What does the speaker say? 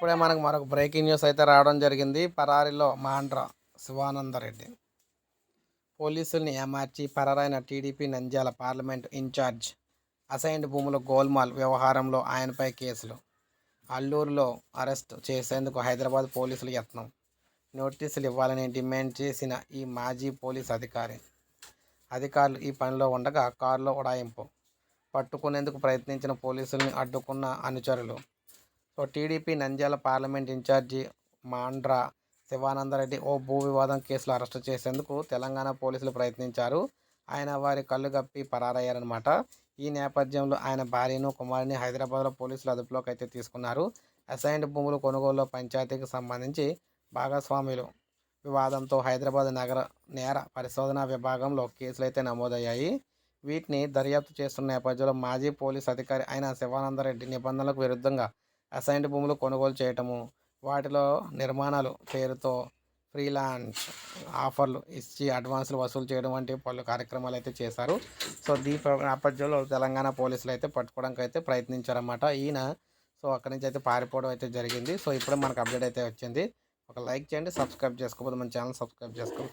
ఇప్పుడే మనకు మరొక బ్రేకింగ్ న్యూస్ అయితే రావడం జరిగింది. పరారిలో మాండ్ర శివానందరెడ్డి. పోలీసుల్ని ఏమార్చి పరారైన TDP Nandyal parliament incharge assigned భూముల గోల్మాల్ వ్యవహారంలో ఆయనపై కేసులు. అల్లూరులో అరెస్ట్ చేసేందుకు హైదరాబాద్ పోలీసులు యత్నం. నోటీసులు ఇవ్వాలని డిమాండ్ చేసిన ఈ మాజీ పోలీస్ అధికారి. అధికారులు ఈ పనిలో ఉండగా కారులో ఉడాయింపు. పట్టుకునేందుకు ప్రయత్నించిన పోలీసుల్ని అడ్డుకున్న అనుచరులు. So TDP Nandyal parliament incharge Mandra Shivananda Reddy ఓ భూ వివాదం కేసులో అరెస్ట్ చేసేందుకు తెలంగాణ పోలీసులు ప్రయత్నించారు. ఆయన వారి కళ్ళు గప్పి పరారయ్యారనమాట ఈ నేపథ్యంలో ఆయన భార్యను కుమారుని హైదరాబాద్లో పోలీసులు అదుపులోకి అయితే తీసుకున్నారు. అసైన్డ్ భూములు కొనుగోలులో పంచాయతీకి సంబంధించి భాగస్వాములు వివాదంతో హైదరాబాద్ నగర నేర పరిశోధన విభాగంలో కేసులు అయితే నమోదయ్యాయి. వీటిని దర్యాప్తు చేస్తున్న నేపథ్యంలో మాజీ పోలీస్ అధికారి అయిన శివానందరెడ్డి నిబంధనలకు విరుద్ధంగా అసైన్డ్ భూములు కొనుగోలు చేయటము వాటిలో నిర్మాణాలు పేరుతో ఫ్రీలాన్స్ ఆఫర్లు ఇచ్చి అడ్వాన్సులు వసూలు చేయడం వంటి పలు కార్యక్రమాలు అయితే చేశారు. సో దీ నేపథ్యంలో తెలంగాణ పోలీసులు అయితే పట్టుకోవడానికి అయితే ప్రయత్నించారన్నమాట. ఈయన సో అక్కడి నుంచి అయితే పారిపోవడం అయితే జరిగింది. సో ఇప్పుడే మనకు అప్డేట్ అయితే వచ్చింది. ఒక లైక్ చేయండి సబ్స్క్రైబ్ చేసుకోకపోతే మన ఛానల్ సబ్స్క్రైబ్ చేసుకోండి